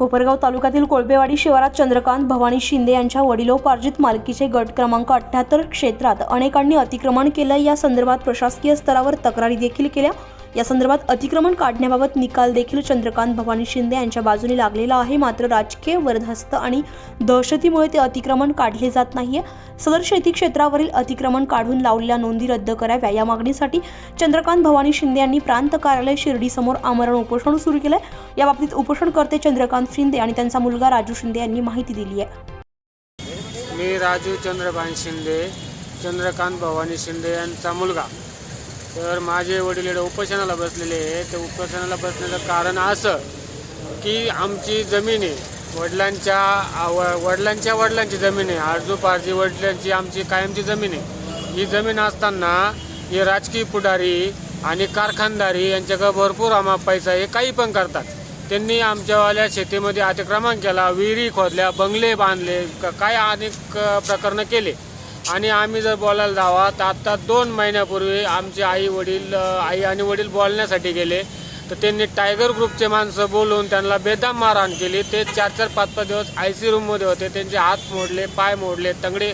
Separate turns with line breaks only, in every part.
कोपरगाव तालुक्यातील कोळबेवाडी शिवारात चंद्रकांत भवानी शिंदे यांच्या वडिलोपार्जित मालकीचे गट क्रमांक अठ्ठ्याहत्तर क्षेत्रात अनेकांनी अतिक्रमण केलं. या संदर्भात प्रशासकीय स्तरावर तक्रारी देखील केल्या. या संदर्भात अतिक्रमण काढण्याबाबत निकाल देखील चंद्रकांत भवानी शिंदे यांच्या बाजूने लागलेला आहे. मात्र राजकीय वरदहस्त आणि दहशतीमुळे ते अतिक्रमण काढले जात नाहीये. सदर शेती क्षेत्रावरील अतिक्रमण काढून लावलेल्या नोंदी रद्द कराव्या या मागणीसाठी चंद्रकांत भवानी शिंदे यांनी प्रांत कार्यालय शिर्डीसमोर आमरण उपोषण सुरू केलंय. याबाबतीत उपोषणकर्ते चंद्रकांत शिंदे आणि त्यांचा मुलगा राजू शिंदे यांनी माहिती दिली आहे.
मी राजू चंद्रकांत शिंदे चंद्रकांत भवानी शिंदे यांचा मुलगा. तर माझे वडील इकडे उपोषणाला बसलेले आहे तर उपोषणाला बसण्याचं कारण असं की आमची जमीन आहे. वडिलांच्या वडिलांच्या वडिलांची जमीन आहे. आजूबाजी वडिलांची आमची कायमची जमीन आहे. ही जमीन असताना हे राजकीय पुढारी आणि कारखानदारी यांच्याकडे भरपूर आम्हा पैसा हे काही पण करतात. त्यांनी आमच्यावाल्या शेतीमध्ये अतिक्रमण केला विहिरी खोदल्या बंगले बांधले काय अनेक प्रकरणं केले. आणि आम्ही जर बोलायला जावा तर आत्ता दोन महिन्यापूर्वी आमचे आई वडील आई आणि वडील बोलण्यासाठी गेले. तर त्यांनी टायगर ग्रुपचे माणसं बोलून त्यांना बेदाम मारहाण केली. ते चार चार पाच पाच दिवस आय सी रूममध्ये होते. त्यांचे हात मोडले पाय मोडले तंगडे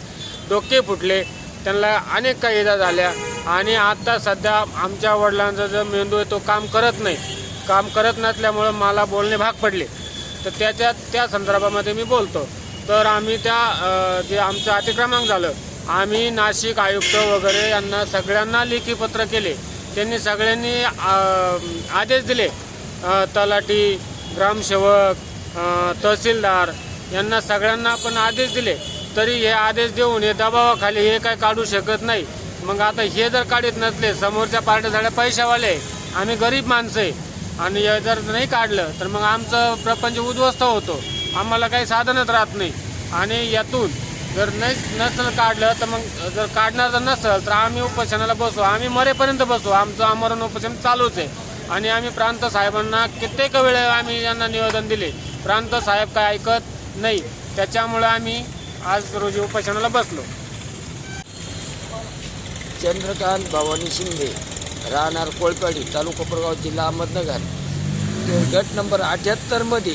डोके फुटले. त्यांना अनेक काही इजा झाल्या. आणि आत्ता सध्या आमच्या वडिलांचा जो मेंदू आहे तो काम करत नाही. काम करत नसल्यामुळं मला बोलणे भाग पडले. तर त्याच्या त्या संदर्भामध्ये मी बोलतो. तर आम्ही त्या जे आमचं अतिक्रमण झालं आम्ही नाशिक आयुक्त वगैरे यांना सगळ्यांना लेखी पत्र केले. त्यांनी सगळ्यांनी आदेश दिले. तलाठी ग्रामसेवक तहसीलदार यांना सगळ्यांना आपण आदेश दिले. तरी हे आदेश देऊन हे दबावाखाली हे काय काढू शकत नाही. मग आता हे जर काढत नसले समोरच्या पार्ट्या झाल्या पैशावाले आम्ही गरीब माणसं आहे. आणि जर नाही काढलं तर मग आमचं प्रपंच उद्ध्वस्त होतो. आम्हाला काही साधनच राहत नाही. आणि यातून जर नाही नसेल काढलं तर मग जर काढणार जर नसेल तर आम्ही उपोषणाला बसू. आम्ही मरेपर्यंत बसू. आमचं आमरण उपोषण चालूच आहे. आणि आम्ही प्रांत साहेबांना कित्येक वेळे आम्ही यांना निवेदन दिले. प्रांत साहेब काय ऐकत नाही. त्याच्यामुळे आम्ही आज रोजी उपोषणाला बसलो.
चंद्रकांत भवानी शिंदे राहणार कोळपाडी तालुका प्रगाव जिल्हा अहमदनगर. गट नंबर अठ्याहत्तरमध्ये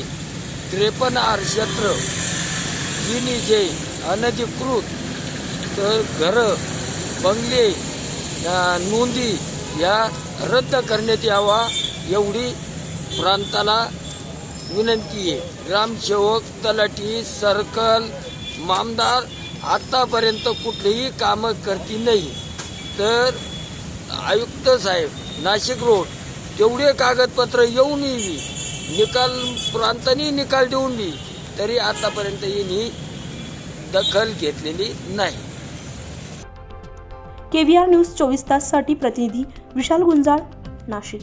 त्रेपन्न आर क्षेत्र जिनी जे अनधिकृत तर घरं बंगले नोंदी या रद्द करण्यात यावा एवढी प्रांताला विनंती आहे. ग्रामसेवक तलाठी सर्कल मामदार आत्तापर्यंत कुठलीही कामं करती नाही. तर आयुक्त साहेब नाशिक रोड तेवढे कागदपत्र येऊनही येईल निकाल प्रांतानी निकाल देऊन बी तरी आतापर्यंत यांनी दखल घेतलेली नाही.
केव्हीआर न्यूज चोवीस ताससाठी प्रतिनिधी विशाल गुंजाळ नाशिक.